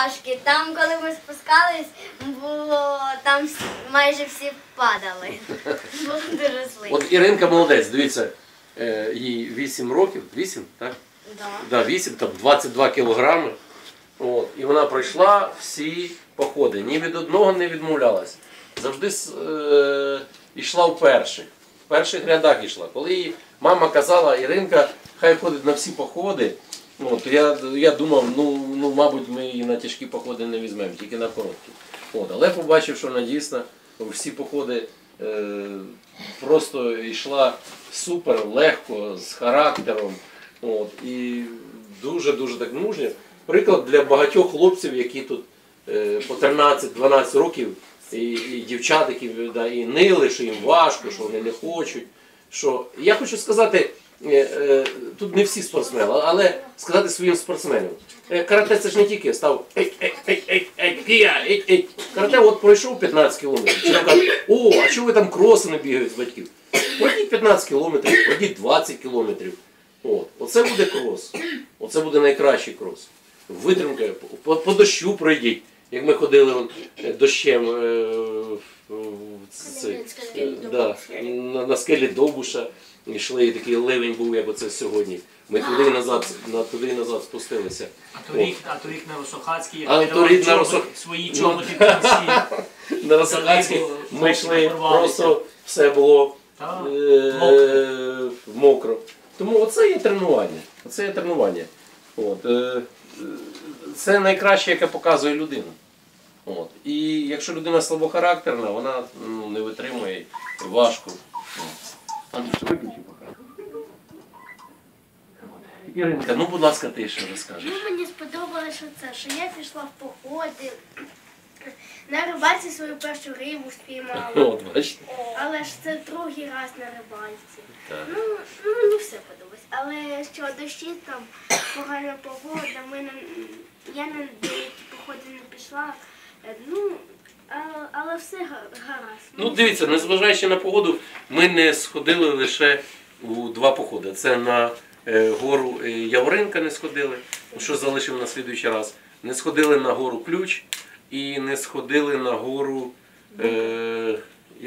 Важкі. Там, коли ми спускались, було там майже всі падали. Було дуже слизько. От Іринка молодець, дивіться, е, їй 8 років, 8, так? Да. Да, 8, там 22 кілограми. От, і вона пройшла всі походи, ні від одного не відмовлялась. Завжди с- е, йшла в перших, в перших рядах йшла. Коли їй мама казала, Іринка, хай ходить на всі походи, ну, я, я думав, ну, ну, мабуть, ми її на тяжкі походи не візьмемо, тільки на короткі. От, але побачив, що вона дійсно всі походи е, просто йшла супер, легко, з характером. От, і дуже-дуже так мужньо. Приклад для багатьох хлопців, які тут е, по 13-12 років, і, і дівчат, які да, і нили, що їм важко, що вони не хочуть. Що... Я хочу сказати, тут не всі спортсмени, але сказати своїм спортсменам. Е, Карате це ж не тільки став ей, ей, ей, ей, ей, кія, ей, ей. Карате от пройшов 15 кілометрів. Чи там кажуть, о, а чого ви там кроси не бігають з батьків? Пройдіть 15 кілометрів, пройдіть 20 кілометрів. От. Оце буде крос. Оце буде найкращий крос. Витримка, по, по дощу пройдіть. Як ми ходили он, е, дощем е, в цей, е, да, на, на скелі Довбуша йшли, і такий ливень був, як оце сьогодні. Ми туди і назад, на, туди і назад спустилися. А торік, а торік на Росохацькій, як А видавав торік на чоботи- Росох- свої Ну, чоботи в кінці. На Росахацькій ми йшли, просто все було е, мокро. Тому оце є тренування. Оце є тренування. От, е, е, це найкраще, яке показує людина. От. І якщо людина слабохарактерна, вона ну, не витримує важко. Виключи поки. Іринка, ну будь ласка, ти що розкажеш? Ну, мені сподобалося це, що я пішла в походи. На рибальці свою першу рибу спіймала. От, бачите. Але ж це другий раз на рибальці. Так. Ну, ну мені все подобається. Але що дощі там погана погода, ми на, я на деякі походи не пішла. Е, Ну, але все га- гаразд. Ну, дивіться, незважаючи на погоду, ми не сходили лише у два походи. Це на е, гору е, Яворинка не сходили, що залишимо на слідуючий раз. Не сходили на гору Ключ і не сходили на гору. Е,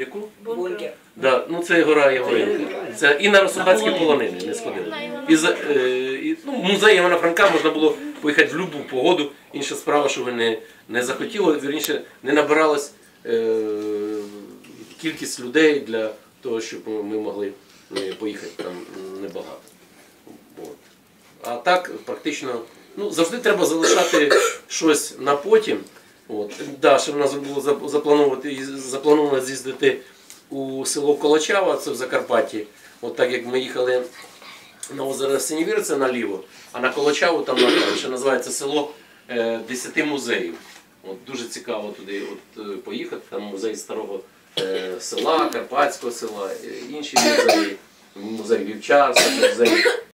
яку? Бункер. Да, ну це гора Яворинка. Це і на Росохацькі полонини не сходили. І, за, е, і, ну, музей Івана Франка можна було поїхати в будь-яку погоду. Інша справа, що ви не, не захотіли, вірніше, не набиралась е, кількість людей для того, щоб ми могли е, поїхати там небагато. От. А так практично ну, завжди треба залишати щось на потім. От. Да, ще в нас було заплановувати, заплановано з'їздити у село Колочава, це в Закарпатті. От так як ми їхали на озеро Синівір, це наліво, а на Колочаву там ще називається село е, Десяти музеїв. От дуже цікаво туди от, е, поїхати. Там музей старого е, села, Карпатського села, е, інші музеї, музей вівчарства, музей